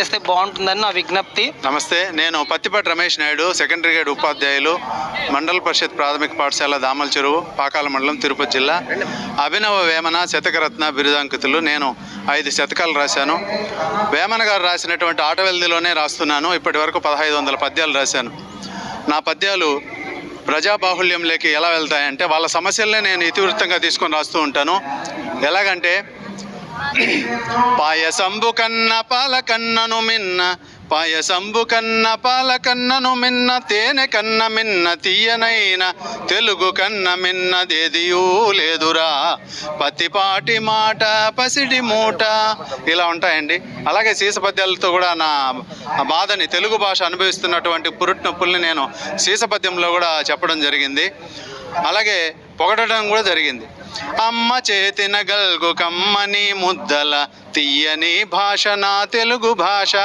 చేస్తే బాగుంటుందని నా విజ్ఞప్తి. నమస్తే నేను పత్తిపాటి రమేష్ నాయుడు సెకండరీ గ్రేడ్ ఉపాధ్యాయులు మండల పరిషత్ ప్రాథమిక పాఠశాల దామల చెరువు పాకాల మండలం తిరుపతి జిల్లా. అభినవ వేమన శతకరత్న బిరుదాంకితులు నేను ఐదు శతకాలు రాశాను. వేమన గారు రాసినటువంటి ఆటవెల్దిలోనే రాస్తున్నాను. ఇప్పటి వరకు పదహైదు వందల పద్యాలు రాశాను. నా పద్యాలు ప్రజాబాహుల్యంలోకి ఎలా వెళ్తాయంటే వాళ్ళ సమస్యలనే నేను ఇతివృత్తంగా తీసుకొని రాస్తూ ఉంటాను. ఎలాగంటే పాయసంబు కన్న పాల కన్నను మిన్న పాయసంబు కన్న పాల కన్నను మిన్న తేనె కన్న మిన్న తీయనైన తెలుగు కన్న మిన్నదేదియూ లేదురా. పత్తిపాటి మాట పసిడి మూట. ఇలా ఉంటాయండి. అలాగే సీసపద్యాలతో కూడా నా బాధని తెలుగు భాష అనుభవిస్తున్నటువంటి పురుట్ నొప్పుల్ని నేను సీసపద్యంలో కూడా చెప్పడం జరిగింది. అలాగే పొగడడం కూడా జరిగింది. అమ్మ చేతిన గల్గు కమ్మని ముద్దల తీయని భాష నా తెలుగు భాష.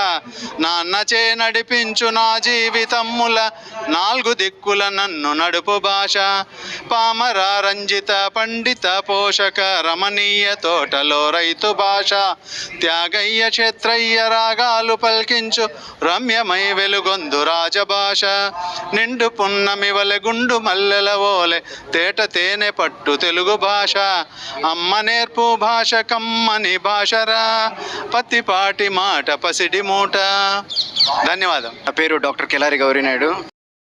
నాన్న చే నడిపించు నా జీవితమ్ముల నాలుగు దిక్కుల నన్ను నడుపు భాష. పామర రంజిత పండిత పోషక రమణీయ తోటలో రైతు భాష. త్యాగయ్య క్షేత్రయ్య రాగాలు పల్కించు రమ్యమై వెలుగొందు రాజభాష. నిండు పున్నమి వలె గుండు మల్లెల ఓలె తేట తేనె పట్టు తెలుగు భాష అమ్మ నేర్పు భాష కమ్మని భాషరా. పత్తిపాటి మాట పసిడి మూట. ధన్యవాదం. నా పేరు డాక్టర్ కిలారి గౌరీనాయుడు.